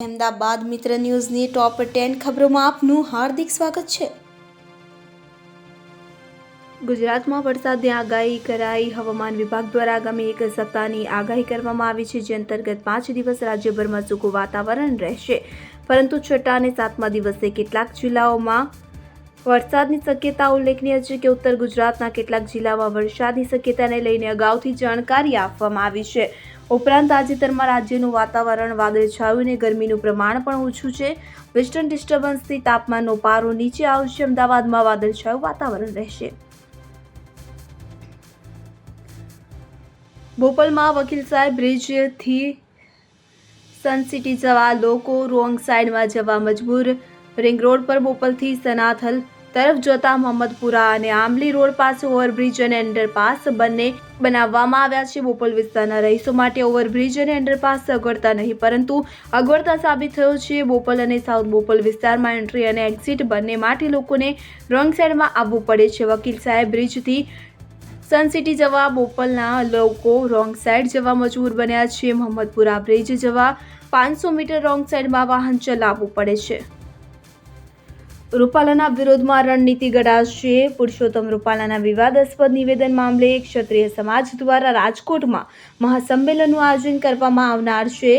અમદાવાદ મિત્ર ન્યૂઝની top ten ખબરોમાં આપનું હાર્દિક સ્વાગત છે. ગુજરાતમાં વરસાદની આગાહી કરાઈ. હવામાન વિભાગ દ્વારા આગામી એક સપ્તાહની આગાહી કરવામાં આવી છે, જે અંતર્ગત પાંચ દિવસ રાજ્યભરમાં સૂકું વાતાવરણ રહેશે. પરંતુ છઠ્ઠા અને સાતમા દિવસે કેટલાક જિલ્લાઓમાં વરસાદની શક્યતા ઉલ્લેખનીય છે કે ઉત્તર ગુજરાતના કેટલાક જિલ્લામાં વરસાદની શક્યતાને લઈને અગાઉથી જાણકારી આપવામાં આવી છે. ઉપરાંત તાજેતરમાં રાજ્યનું વાતાવરણ વાદળછાયું અને ગરમીનું પ્રમાણ પણ ઓછું છે. વેસ્ટર્ન ડિસ્ટર્બન્સથી તાપમાનનો પારો નીચે આવશે. અમદાવાદમાં વાદળછાયું વાતાવરણ રહેશે. ભોપાલમાં વકીલ સાહેબ બ્રિજથી સન સિટી જવા લોકો રોંગ સાઈડમાં જવા મજબૂર. રિંગ રોડ પર બોપલથી સનાથલ તરફ જતા મોહમ્મદપુરા અને આમલી રોડ પાસે ઓવરબ્રિજ અને અંડરપાસ બંને બનાવવામાં આવ્યા છે. બોપલ વિસ્તારના રહીશો માટે ઓવરબ્રિજ અને અંડરપાસ અગવડતા નહીં, પરંતુ અગવડતા સાબિત થયો છે. બોપલ અને સાઉથ બોપલ વિસ્તારમાં એન્ટ્રી અને એક્ઝિટ બંને માટે લોકોને રોંગ સાઈડમાં આવવું પડે છે. વકીલ સાહેબ બ્રિજથી સન સિટી જવા બોપલના લોકો રોંગ સાઈડ જવા મજબૂર બન્યા છે. મોહમ્મદપુરા બ્રિજ જવા પાંચસો મીટર રોંગ સાઈડમાં વાહન ચલાવવું પડે છે. રૂપાલાના વિરોધમાં રણનીતિ ઘડાશે પુરુષોત્તમ રૂપાલાના વિવાદાસ્પદ નિવેદન મામલે ક્ષત્રિય સમાજ દ્વારા રાજકોટમાં મહાસંમેલનનું આયોજન કરવામાં આવનાર છે.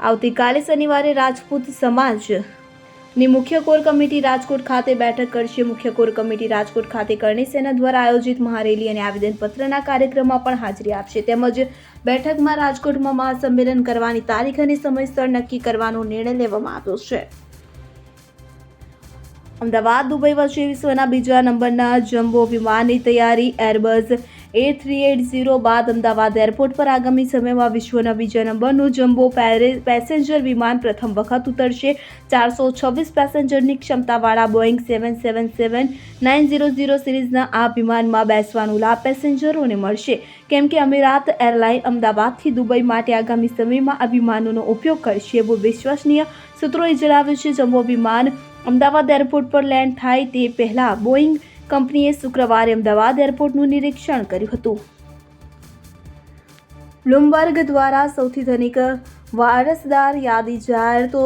આવતીકાલે શનિવારે રાજપૂત સમાજની મુખ્ય કોર કમિટી રાજકોટ ખાતે બેઠક કરશે. મુખ્ય કોર કમિટી રાજકોટ ખાતે કરણી સેના દ્વારા આયોજિત મહારેલી અને આવેદનપત્રના કાર્યક્રમમાં પણ હાજરી આપશે. તેમજ બેઠકમાં રાજકોટમાં મહાસંમેલન કરવાની તારીખ અને સમયસર નક્કી કરવાનો નિર્ણય લેવામાં આવ્યો છે. અમદાવાદ દુબઈ વચ્ચે વિશ્વના બીજા નંબરના જમ્બો વિમાનની તૈયારી Airbus A three eight zero બાદ અમદાવાદ એરપોર્ટ પર આગામી સમયમાં વિશ્વના બીજા નંબરનું જમ્બો પેસેન્જર વિમાન પ્રથમ વખત ઉતરશે. ચારસો છવ્વીસ પેસેન્જરની ક્ષમતાવાળા Boeing seven seven seven nine zero zero સિરીઝના આ વિમાનમાં બેસવાનું લાભ પેસેન્જરોને મળશે. કેમ કે અમીરાત એરલાઇન અમદાવાદથી દુબઈ માટે આગામી સમયમાં આ વિમાનોનો ઉપયોગ કરશે એવું વિશ્વસનીય સૂત્રોએ જણાવ્યું છે. જમ્બો વિમાન અમદાવાદ એરપોર્ટ પર લેન્ડ થાય તે પહેલાં બોઈંગ કંપનીએ શુક્રવારે અમદાવાદ એરપોર્ટનું નિરીક્ષણ કર્યું હતું. બ્લુમબર્ગ દ્વારા સૌથી ધનિક વારસદાર યાદી જાહેર તો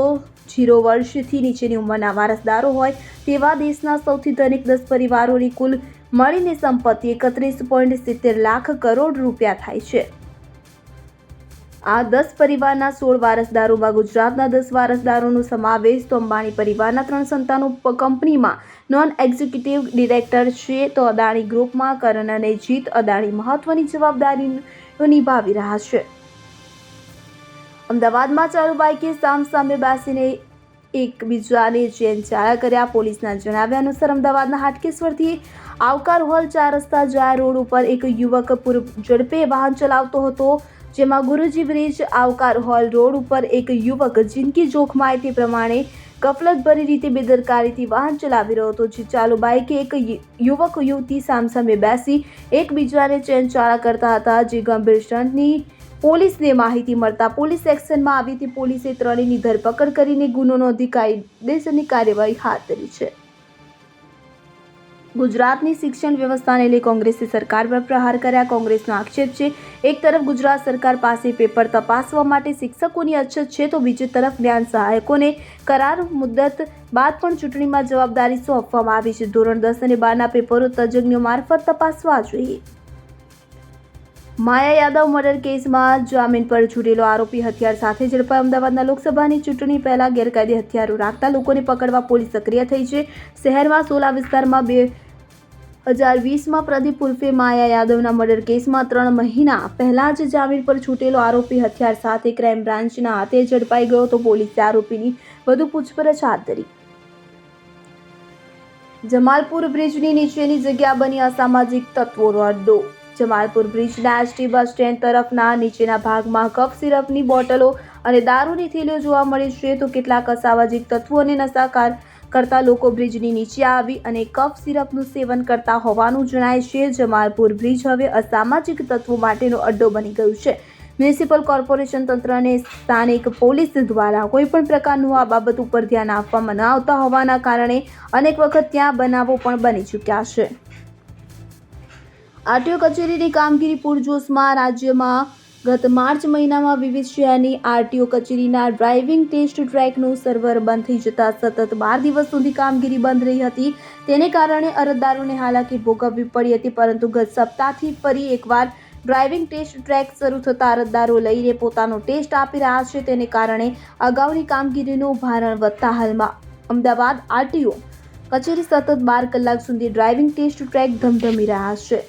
જીરો વર્ષથી નીચેની ઉંમરના વારસદારો હોય તેવા દેશના સૌથી ધનિક દસ પરિવારોની કુલ મળીને સંપત્તિ એકત્રીસ પોઈન્ટ સિત્તેર લાખ કરોડ રૂપિયા થાય છે. આ દસ પરિવારના સોળ વારસદારોમાં ગુજરાતના દસ વારસદારોનો સમાવેશ તો અંબાણી પરિવારના ત્રણ સંતાનો કંપનીમાં નોન એક્ઝિક્યુટિવ ડિરેક્ટર છે તો અદાણી ગ્રુપમાં કરણ અને જીત અદાણી મહત્વની જવાબદારીઓ નિભાવી રહ્યા છે. અમદાવાદમાં ચાલુ બાઇકે સામ સામે બેસીને એકબીજાને ચેન ચાળા કર્યા. પોલીસના જણાવ્યા અનુસાર અમદાવાદના હાટકેશ્વરથી આવકાર હોલ ચાર રસ્તા જાય રોડ ઉપર એક યુવક પૂર્વ ઝડપે વાહન ચલાવતો હતો. જેમાં Guruji bridge, Aavkar hall, road ઉપર એક યુવક જિંદગી જોખમાય તે પ્રમાણે ગફલતભરી રીતે બેદરકારીથી વાહન ચલાવી રહ્યો હતો, જે ચાલુ બાઇકે એક યુવક, યુવતી સામસામે બેસી એકબીજાને ચેન ચાળા કરતા હતા, જે ગંભીર સ્ટન્ટની પોલીસને માહિતી મળતા પોલીસ એક્શનમાં આવી હતી પોલીસે ત્રણેયની ધરપકડ કરીને ગુનો નોંધી કાયદેસરની કાર્યવાહી હાથ ધરી છે. ગુજરાતની શિક્ષણ વ્યવસ્થાને લઈ કોંગ્રેસે સરકાર પર પ્રહાર કર્યા. કોંગ્રેસનો આક્ષેપ છે, એક તરફ ગુજરાત સરકાર પાસે પેપર તપાસવા માટે શિક્ષકોની અછત છે, તો બીજી તરફ જ્ઞાન સહાયકોને કરાર મુદ્દત બાદ પણ ચૂંટણીમાં જવાબદારી સોંપવામાં આવી છે. ધોરણ દસ અને બારના પેપરો તજજ્ઞો મારફત તપાસવા જોઈએ. માયા યાદવ મર્ડર કેસમાં જામીન પર છૂટેલો આરોપી હથિયાર સાથે ઝડપાય. અમદાવાદના લોકસભાની ચૂંટણી પહેલા ગેરકાયદે હથિયારો રાખતા લોકોને પકડવા પોલીસ સક્રિય થઈ છે. શહેરમાં સોલા વિસ્તારમાં બે હજાર વીસમાં પ્રદીપ ઉર્ફે માયા યાદવના મર્ડર કેસમાં ત્રણ મહિના પહેલાં જ જામીન પર છૂટેલો આરોપી હથિયાર સાથે ક્રાઇમ બ્રાન્ચના હાથે ઝડપાઈ ગયો તો પોલીસે આરોપીની વધુ પૂછપરછ હાથ ધરી. જમાલપુર બ્રિજની નીચેની જગ્યા બની અસામાજિક તત્વોનો અડ્ડો. જમાલપુર બ્રિજના એસટી બસ સ્ટેન્ડ તરફના નીચેના ભાગમાં કફ સિરપની બોટલો અને દારૂની થેલીઓ જોવા મળી છે તો કેટલાક અસામાજિક તત્વો અને નશાકાર કરતા લોકો બ્રિજની નીચે આવી અને કફ સિરપનું સેવન કરતા હોવાનું જણાય છે. જમાલપુર બ્રિજ હવે અસામાજિક તત્વો માટેનો અડ્ડો બની ગયું છે. મ્યુનિસિપલ કોર્પોરેશન તંત્રને સ્થાનિક પોલીસ દ્વારા કોઈપણ પ્રકારનું આ બાબત ઉપર ધ્યાન આપવામાં ન આવતા હોવાના કારણે અનેક વખત ત્યાં બનાવો પણ બની ચૂક્યા છે. આરટીઓ કચેરીની કામગીરી પૂરજોશમાં રાજ્યમાં ગત માર્ચ મહિનામાં વિવિધ શહેરની આરટીઓ કચેરીના ડ્રાઇવિંગ ટેસ્ટ ટ્રેકનું સર્વર બંધ થઈ જતા સતત બાર દિવસ સુધી કામગીરી બંધ રહી હતી. તેને કારણે અરજદારોને હાલાકી ભોગવવી પડી હતી, પરંતુ ગત સપ્તાહથી ફરી એકવાર ડ્રાઇવિંગ ટેસ્ટ ટ્રેક શરૂ થતા અરજદારો લઈને પોતાનો ટેસ્ટ આપી રહ્યા છે. તેને કારણે અગાઉની કામગીરીનું ભારણ વધતા હાલમાં. અમદાવાદ આરટીઓ કચેરી સતત બાર કલાક સુધી ડ્રાઇવિંગ ટેસ્ટ ટ્રેક ધમધમી રહ્યા છે.